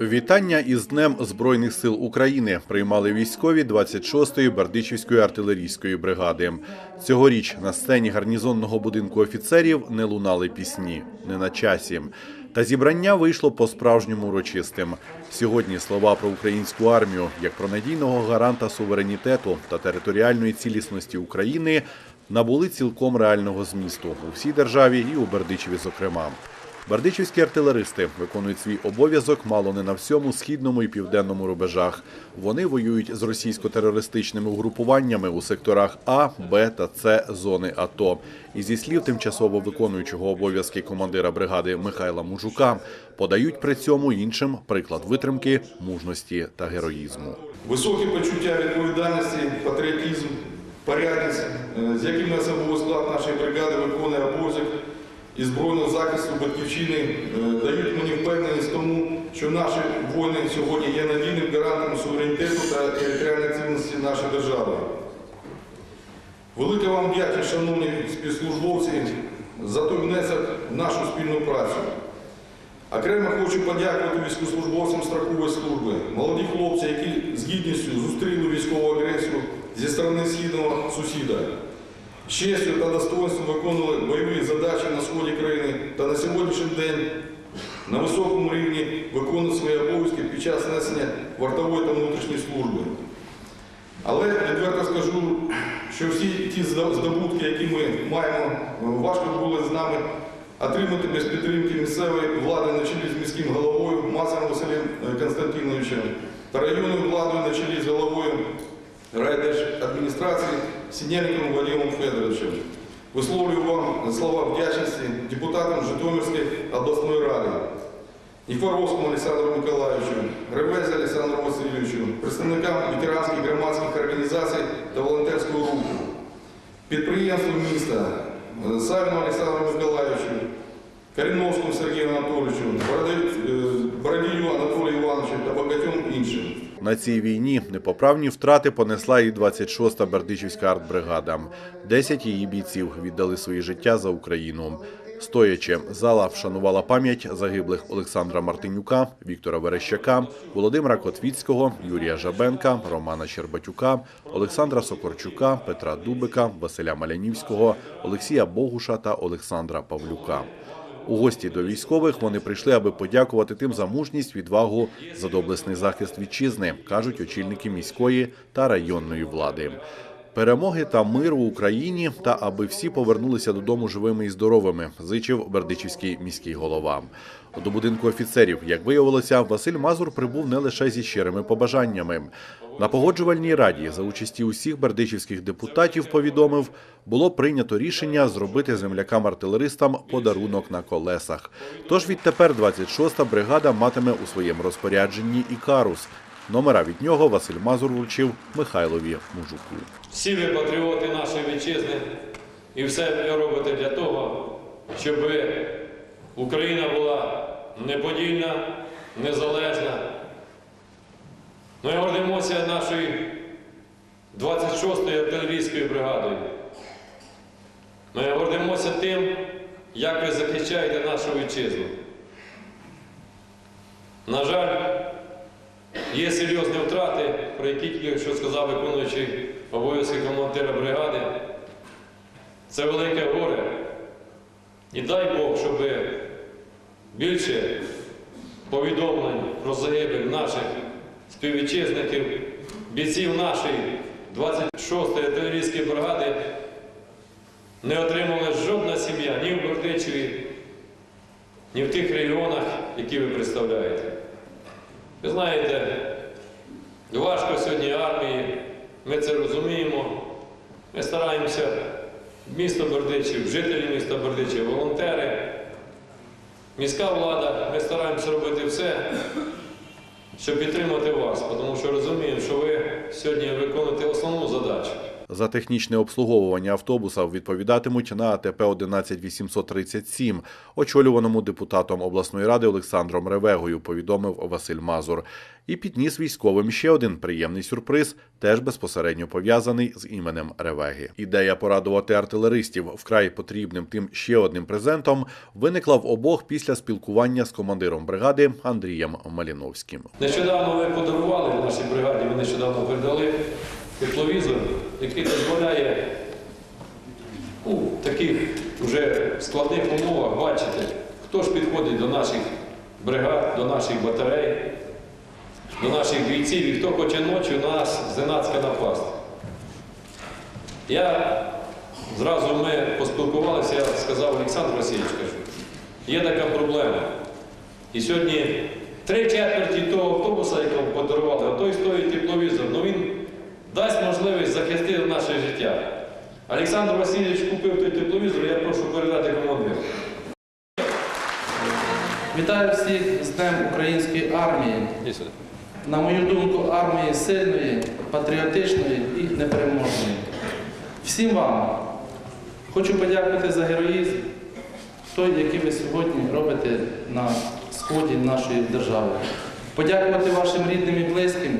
Вітання із Днем Збройних сил України приймали військові 26-ї Бердичівської артилерійської бригади. Цьогоріч на сцені гарнізонного будинку офіцерів не лунали пісні, не на часі. Та зібрання вийшло по-справжньому урочистим. Сьогодні слова про українську армію як про надійного гаранта суверенітету та територіальної цілісності України набули цілком реального змісту у всій державі і у Бердичеві, зокрема. Бердичівські артилеристи виконують свій обов'язок мало не на всьому східному і південному рубежах. Вони воюють з російсько-терористичними угрупуваннями у секторах А, Б та С зони АТО. І зі слів тимчасово виконуючого обов'язки командира бригади Михайла Мужука подають при цьому іншим приклад витримки, мужності та героїзму. Високі почуття відповідальності, патріотизм, порядність, е, з якими особовий склад нашої бригади виконує обов'язок і збройного захисту батьківщини, е, дають мені впевненість тому, що наші воїни сьогодні є надійним гарантом суверенітету та територіальної цілісності нашої держави. Велика вам вдячність, шановні спецслужбовці, за той внесок в нашу спільну працю. Окремо хочу подякувати військовослужбовцям страхової служби, молоді хлопці, які з гідністю зустріли військову агресію зі сторони східного сусіда. З честю та достоинством виконували бойові задачі на сході країни та на сьогоднішній день на високому рівні виконують свої обов'язки під час несення вартової та внутрішньої служби. Але відверто скажу, що всі ті здобутки, які ми маємо, важко було з нами отримати без підтримки місцевої влади на чолі з міським головою Мазаром Василем е, Константиновичем та районною владою на чолі з головою райдержадміністрації Сінельниковим Вадимом Федоровичем. Висловлюю вам слова вдячності депутатам Житомирської обласної ради, Ніфоровському Олександру Миколаївичу, Ревезі Олександру Васильовичу, представникам ветеранських громадських організацій та волонтерського руху, підприємству міста, е, Савіну Олександру Миколаївичу, Каріновському Сергію Анатолійовичу, Бородію Анатолію Івановичу та багатьом іншим. На цій війні непоправні втрати понесла і 26-та Бердичівська артбригада. Десять її бійців віддали свої життя за Україну. Стоячи, зала вшанувала пам'ять загиблих Олександра Мартинюка, Віктора Верещака, Володимира Котвіцького, Юрія Жабенка, Романа Щербатюка, Олександра Сокорчука, Петра Дубика, Василя Малянівського, Олексія Богуша та Олександра Павлюка. У гості до військових вони прийшли, аби подякувати тим за мужність, відвагу, за доблесний захист вітчизни, кажуть очільники міської та районної влади. Перемоги та миру в Україні та аби всі повернулися додому живими і здоровими, зичив Бердичівський міський голова. До будинку офіцерів, як виявилося, Василь Мазур прибув не лише зі щирими побажаннями. На погоджувальній раді за участі усіх бердичівських депутатів повідомив, було прийнято рішення зробити землякам-артилеристам подарунок на колесах. Тож відтепер 26-та бригада матиме у своєму розпорядженні і карус. Номера від нього Василь Мазур вручив Михайлові Мужуку. Всі ви патріоти нашої вітчизни і все ви робите для того, щоб Україна була неподільна, незалежна. Ми гордимося нашою 26-ю артилерійською бригадою. Ми гордимося тим, як ви захищаєте нашу вітчизну. На жаль, Є серйозні втрати, про які тільки що сказав виконуючий обов'язки командира бригади. Це велике горе. І дай Бог, щоб більше повідомлень про загибель наших співвітчизників, бійців нашої 26-ї артилерійської бригади не отримала жодна сім'я ні в Бердичеві, ні в тих регіонах, які ви представляєте. Ви знаєте, важко сьогодні армії, ми це розуміємо. Ми стараємося місто Бердичів, жителі міста Бердичів, волонтери, міська влада, ми стараємося робити все, щоб підтримати вас, тому що розуміємо, що ви сьогодні виконуєте основну задачу. За технічне обслуговування автобуса відповідатимуть на АТП 11837, очолюваному депутатом обласної ради Олександром Ревегою, повідомив Василь Мазур. І підніс військовим ще один приємний сюрприз, теж безпосередньо пов'язаний з іменем Ревеги. Ідея порадувати артилеристів вкрай потрібним тим ще одним презентом виникла в обох після спілкування з командиром бригади Андрієм Маліновським. Нещодавно ви подарували нашій бригаді, ви нещодавно передали тепловізор, який дозволяє у таких вже складних умовах бачити, хто ж підходить до наших бригад, до наших батарей, до наших бійців і хто хоче ночі на нас зненацька напасти. Я зразу ми поспілкувалися, я сказав Олександр Васильович, кажу, є така проблема. І сьогодні три четверті того автобуса, якого подарували, а той стоїть тепловізор, ну він дасть можливість захистити наше життя. Олександр Васильович купив той тепловізор, я прошу передати командиру. Вітаю всіх з Днем Української армії. На мою думку, армії сильної, патріотичної і непереможної. Всім вам хочу подякувати за героїзм, той, який ви сьогодні робите на сході нашої держави. Подякувати вашим рідним і близьким,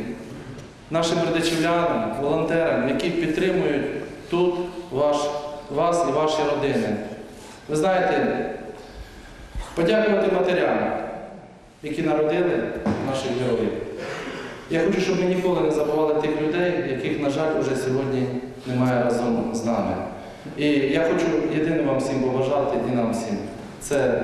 нашим бердичівлянам, волонтерам, які підтримують тут ваш, вас і ваші родини. Ви знаєте, подякувати матерям, які народили наших героїв. Я хочу, щоб ми ніколи не забували тих людей, яких, на жаль, уже сьогодні немає разом з нами. І я хочу єдине вам всім побажати і нам всім. Це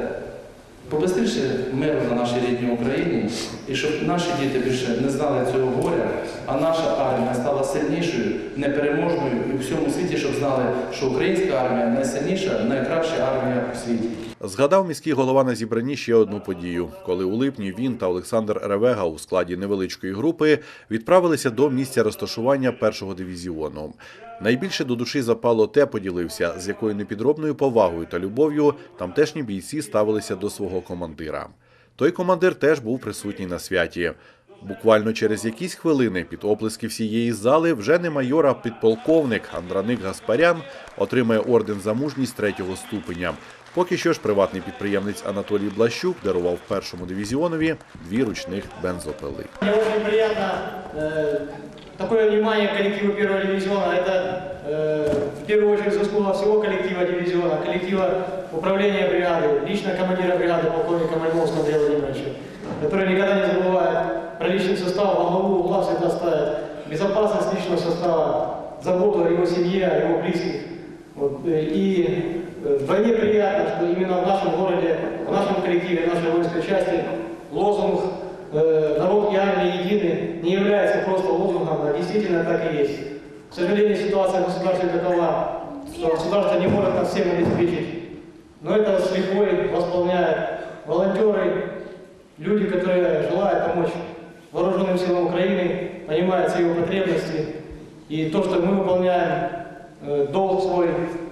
побистріше миру на нашій рідній Україні, і щоб наші діти більше не знали цього горя, а наша армія стала сильнішою, непереможною і у всьому світі, щоб знали, що українська армія найсильніша, найкраща армія у світі. Згадав міський голова на зібранні ще одну подію, коли у липні він та Олександр Ревега у складі невеличкої групи відправилися до місця розташування першого дивізіону. Найбільше до душі запало те, поділився, з якою непідробною повагою та любов'ю тамтешні бійці ставилися до свого командира. Той командир теж був присутній на святі. Буквально через якісь хвилини під оплески всієї зали вже не майор, а підполковник Андраник Гаспарян отримає орден за мужність третього ступеня. Поки що ж приватний підприємець Анатолій Блащук дарував першому дивізіонові дві ручних бензопили. Мне очень приятно э, такое внимание к коллективу первого дивизиона. Это э, в первую очередь заслуга всего коллектива дивизиона, коллектива управления бригады, лично командира бригады полковника Мальмовского Андрея Владимировича, который никогда не забывает про личный состав, главу угла всегда ставит безопасность личного состава, заботу о его семье, о его близких. Вот, и э, вдвойне приятно, что именно в нашем городе, в нашем коллективе, в нашей воинской части лозунг э, «Народ и армия едины» не является просто лозунгом, а действительно так и есть. К сожалению, ситуация в государстве такова, что государство не может нас всем обеспечить. Но это с лихвой восполняют волонтеры, люди, которые желают помочь вооруженным силам Украины, понимают все его потребности. И то, что мы выполняем э, долг свой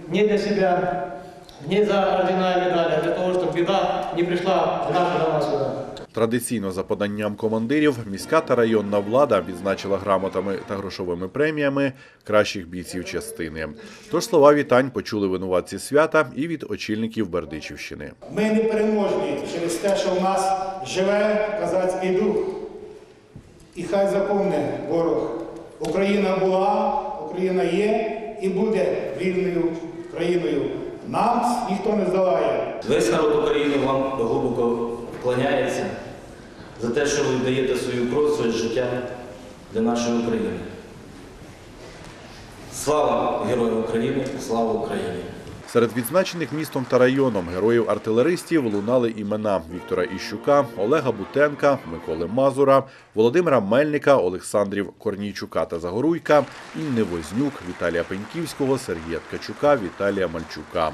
не для себя, не за ордена и медали, а для того, чтобы беда не пришла в наши дома сюда. Традиційно за поданням командирів міська та районна влада відзначила грамотами та грошовими преміями кращих бійців частини. Тож слова вітань почули винуватці свята і від очільників Бердичівщини. Ми не переможні через те, що в нас живе козацький дух. І хай запомне ворог. Україна була, Україна є і буде вільною країною. Нам ніхто не здолає. Весь народ України вам глибоко вклоняється за те, що ви даєте свою кров, своє життя для нашої України. Слава Героям України! Слава Україні! Серед відзначених містом та районом героїв артилеристів лунали імена Віктора Іщука, Олега Бутенка, Миколи Мазура, Володимира Мельника, Олександрів Корнійчука та Загоруйка, Інни Вознюк, Віталія Пеньківського, Сергія Ткачука, Віталія Мальчука.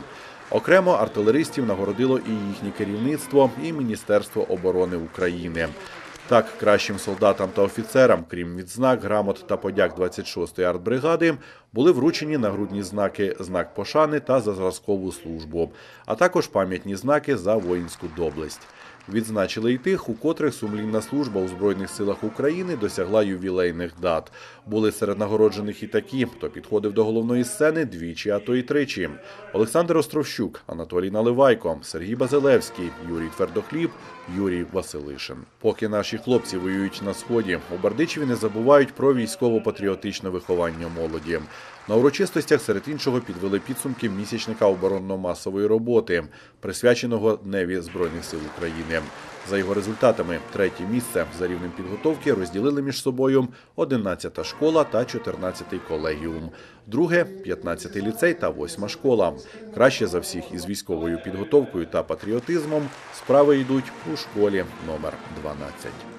Окремо артилеристів нагородило і їхнє керівництво, і Міністерство оборони України. Так, кращим солдатам та офіцерам, крім відзнак, грамот та подяк 26-ї артбригади, були вручені нагрудні знаки знак пошани та за зразкову службу, а також пам'ятні знаки за воїнську доблесть. Відзначили і тих, у котрих сумлінна служба у Збройних силах України досягла ювілейних дат. Були серед нагороджених і такі, хто підходив до головної сцени двічі, а то й тричі. Олександр Островщук, Анатолій Наливайко, Сергій Базилевський, Юрій Твердохліб, Юрій Василишин. Поки наші хлопці воюють на сході, у Бердичеві не забувають про військово-патріотичне виховання молоді. На урочистостях серед іншого підвели підсумки місячника оборонно-масової роботи, присвяченого Дневі Збройних сил України. За його результатами, третє місце за рівнем підготовки розділили між собою 11-та школа та 14-й колегіум. Друге 15-й ліцей та 8-ма школа. Краще за всіх із військовою підготовкою та патріотизмом справи йдуть у школі номер 12.